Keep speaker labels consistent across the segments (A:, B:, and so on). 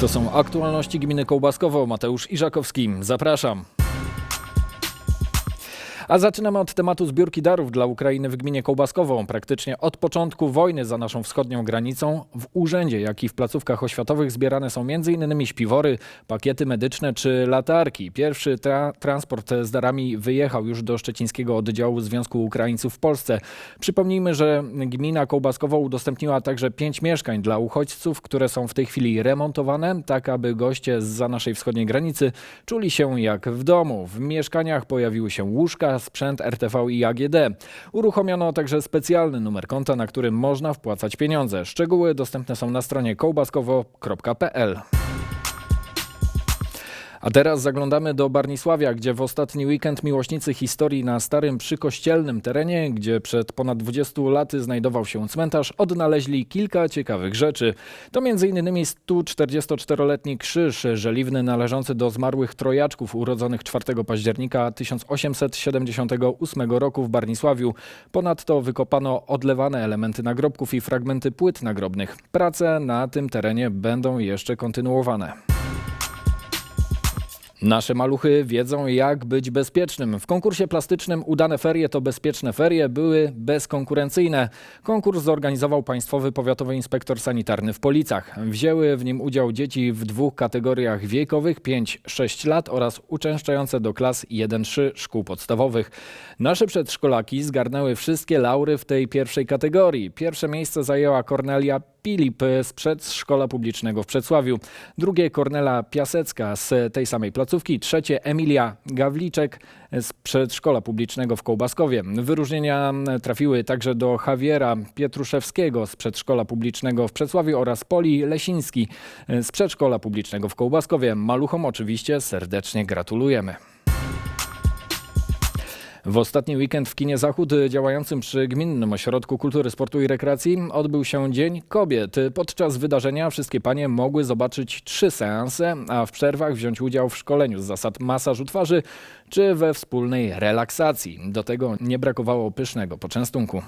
A: To są aktualności gminy Kołbaskowo. Mateusz Iżakowski. Zapraszam. A zaczynamy od tematu zbiórki darów dla Ukrainy w gminie Kołbaskowo. Praktycznie od początku wojny za naszą wschodnią granicą w urzędzie, jak i w placówkach oświatowych zbierane są m.in. śpiwory, pakiety medyczne czy latarki. Pierwszy tra- transport z darami wyjechał już do szczecińskiego oddziału Związku Ukraińców w Polsce. Przypomnijmy, że gmina Kołbaskowo udostępniła także pięć mieszkań dla uchodźców, które są w tej chwili remontowane, tak aby goście za naszej wschodniej granicy czuli się jak w domu. W mieszkaniach pojawiły się łóżka, sprzęt RTV i AGD. Uruchomiono także specjalny numer konta, na którym można wpłacać pieniądze. Szczegóły dostępne są na stronie kołbaskowo.pl. A teraz zaglądamy do Barnisławia, gdzie w ostatni weekend miłośnicy historii na starym przykościelnym terenie, gdzie przed ponad 20 laty znajdował się cmentarz, odnaleźli kilka ciekawych rzeczy. To m.in. 144-letni krzyż żeliwny należący do zmarłych trojaczków urodzonych 4 października 1878 roku w Barnisławiu. Ponadto wykopano odlewane elementy nagrobków i fragmenty płyt nagrobnych. Prace na tym terenie będą jeszcze kontynuowane. Nasze maluchy wiedzą, jak być bezpiecznym. W konkursie plastycznym Udane Ferie to Bezpieczne Ferie były bezkonkurencyjne. Konkurs zorganizował Państwowy Powiatowy Inspektor Sanitarny w Policach. Wzięły w nim udział dzieci w dwóch kategoriach wiekowych 5-6 lat oraz uczęszczające do klas 1-3 szkół podstawowych. Nasze przedszkolaki zgarnęły wszystkie laury w tej pierwszej kategorii. Pierwsze miejsce zajęła Kornelia Pilip z przedszkola publicznego w Przedsławiu. Drugie Kornela Piasecka z tej samej placówki. Trzecie Emilia Gawliczek z przedszkola publicznego w Kołbaskowie. Wyróżnienia trafiły także do Javiera Pietruszewskiego z przedszkola publicznego w Przedsławiu oraz Poli Lesiński z przedszkola publicznego w Kołbaskowie. Maluchom oczywiście serdecznie gratulujemy. W ostatni weekend w kinie Zachód działającym przy Gminnym Ośrodku Kultury, Sportu i Rekreacji odbył się Dzień Kobiet. Podczas wydarzenia wszystkie panie mogły zobaczyć trzy seanse, a w przerwach wziąć udział w szkoleniu z zasad masażu twarzy czy we wspólnej relaksacji. Do tego nie brakowało pysznego poczęstunku.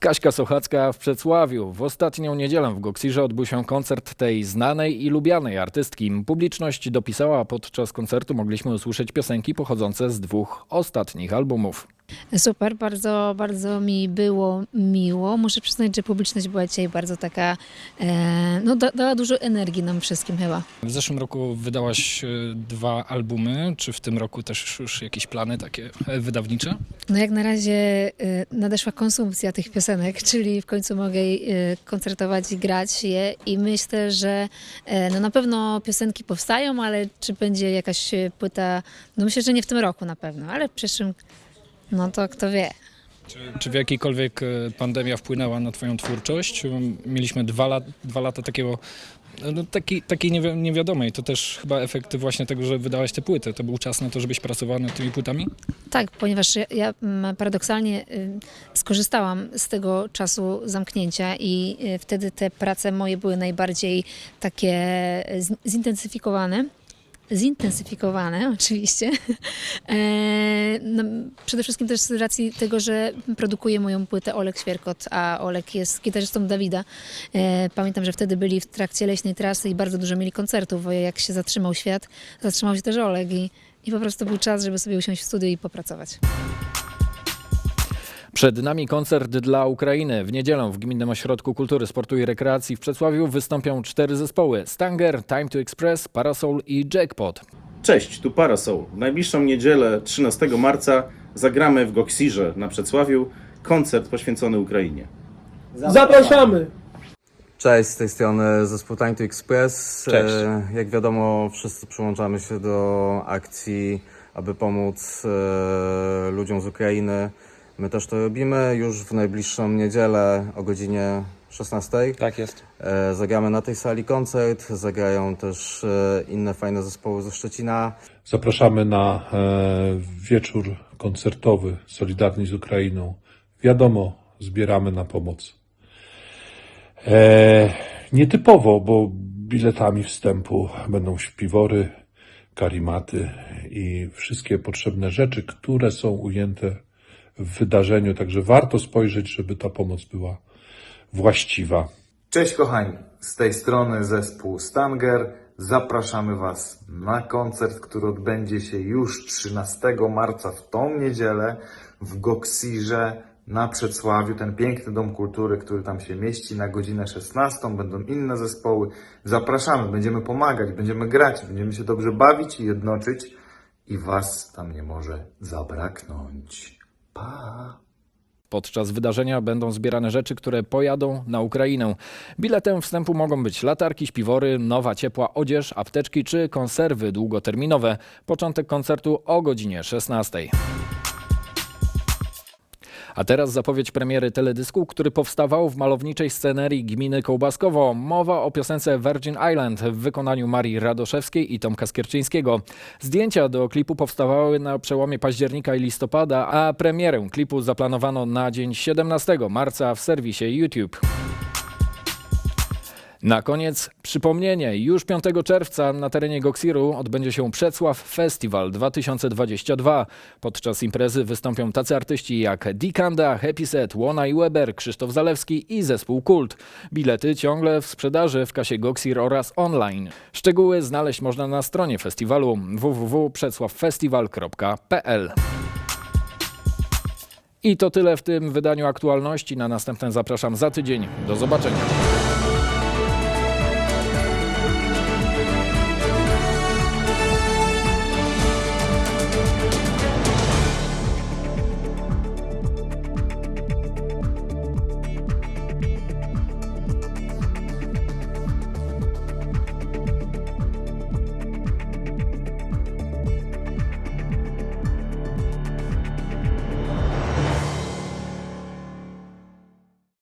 A: Kaśka Sochacka w Przedsławiu. W ostatnią niedzielę w Goksirze odbył się koncert tej znanej i lubianej artystki. Publiczność dopisała, a podczas koncertu mogliśmy usłyszeć piosenki pochodzące z dwóch ostatnich albumów.
B: Super, bardzo, bardzo mi było miło. Muszę przyznać, że publiczność była dzisiaj bardzo taka, e, no da, dała dużo energii nam wszystkim chyba.
C: W zeszłym roku wydałaś e, dwa albumy. Czy w tym roku też już jakieś plany takie e, wydawnicze?
B: No jak na razie e, nadeszła konsumpcja tych piosenek, czyli w końcu mogę e, koncertować i grać je i myślę, że e, no na pewno piosenki powstają, ale czy będzie jakaś e, płyta, no myślę, że nie w tym roku na pewno, ale w przyszłym, no to kto wie.
C: Czy, czy w jakiejkolwiek e, pandemia wpłynęła na Twoją twórczość? Mieliśmy dwa, lat, dwa lata takiego. No, taki, takiej niewi- niewiadomej. To też chyba efekt właśnie tego, że wydałaś te płyty. To był czas na to, żebyś pracowała nad tymi płytami?
B: Tak, ponieważ ja, ja paradoksalnie y, skorzystałam z tego czasu zamknięcia i y, wtedy te prace moje były najbardziej takie z- zintensyfikowane. Zintensyfikowane, oczywiście. E, no, przede wszystkim też z racji tego, że produkuje moją płytę Olek Świerkot, a Olek jest gitarzystą Dawida. E, pamiętam, że wtedy byli w trakcie leśnej trasy i bardzo dużo mieli koncertów, bo jak się zatrzymał świat, zatrzymał się też Olek i, i po prostu był czas, żeby sobie usiąść w studiu i popracować.
A: Przed nami koncert dla Ukrainy. W niedzielę w Gminnym Ośrodku Kultury, Sportu i Rekreacji w Przedsławiu wystąpią cztery zespoły. Stanger, Time to Express, Parasol i Jackpot.
D: Cześć, tu Parasol. W najbliższą niedzielę 13 marca zagramy w Goksirze na Przedsławiu koncert poświęcony Ukrainie.
E: Zapraszamy!
F: Cześć, z tej strony zespół Time to Express.
D: Cześć.
F: E, Jak wiadomo, wszyscy przyłączamy się do akcji, aby pomóc e, ludziom z Ukrainy. My też to robimy już w najbliższą niedzielę o godzinie 16.
G: Tak jest.
F: E, Zagramy na tej sali koncert, zagrają też e, inne fajne zespoły ze Szczecina.
H: Zapraszamy na e, wieczór koncertowy Solidarni z Ukrainą. Wiadomo, zbieramy na pomoc. E, nietypowo, bo biletami wstępu będą śpiwory, karimaty i wszystkie potrzebne rzeczy, które są ujęte w wydarzeniu. Także warto spojrzeć, żeby ta pomoc była właściwa.
G: Cześć kochani, z tej strony zespół Stanger. Zapraszamy Was na koncert, który odbędzie się już 13 marca w tą niedzielę w Goksirze na Przedsławiu. Ten piękny dom kultury, który tam się mieści na godzinę 16. Będą inne zespoły. Zapraszamy, będziemy pomagać, będziemy grać, będziemy się dobrze bawić i jednoczyć i Was tam nie może zabraknąć. Pa!
A: Podczas wydarzenia będą zbierane rzeczy, które pojadą na Ukrainę. Biletem wstępu mogą być latarki, śpiwory, nowa ciepła odzież, apteczki czy konserwy długoterminowe. Początek koncertu o godzinie 16. A teraz zapowiedź premiery teledysku, który powstawał w malowniczej scenerii gminy Kołbaskowo. Mowa o piosence Virgin Island w wykonaniu Marii Radoszewskiej i Tomka Skierczyńskiego. Zdjęcia do klipu powstawały na przełomie października i listopada, a premierę klipu zaplanowano na dzień 17 marca w serwisie YouTube. Na koniec przypomnienie. Już 5 czerwca na terenie Goksiru odbędzie się Przecław Festival 2022. Podczas imprezy wystąpią tacy artyści jak Dikanda, Happy Set, Łona i Weber, Krzysztof Zalewski i zespół Kult. Bilety ciągle w sprzedaży w kasie Goksir oraz online. Szczegóły znaleźć można na stronie festiwalu www.przecławfestival.pl. I to tyle w tym wydaniu aktualności. Na następne zapraszam za tydzień. Do zobaczenia.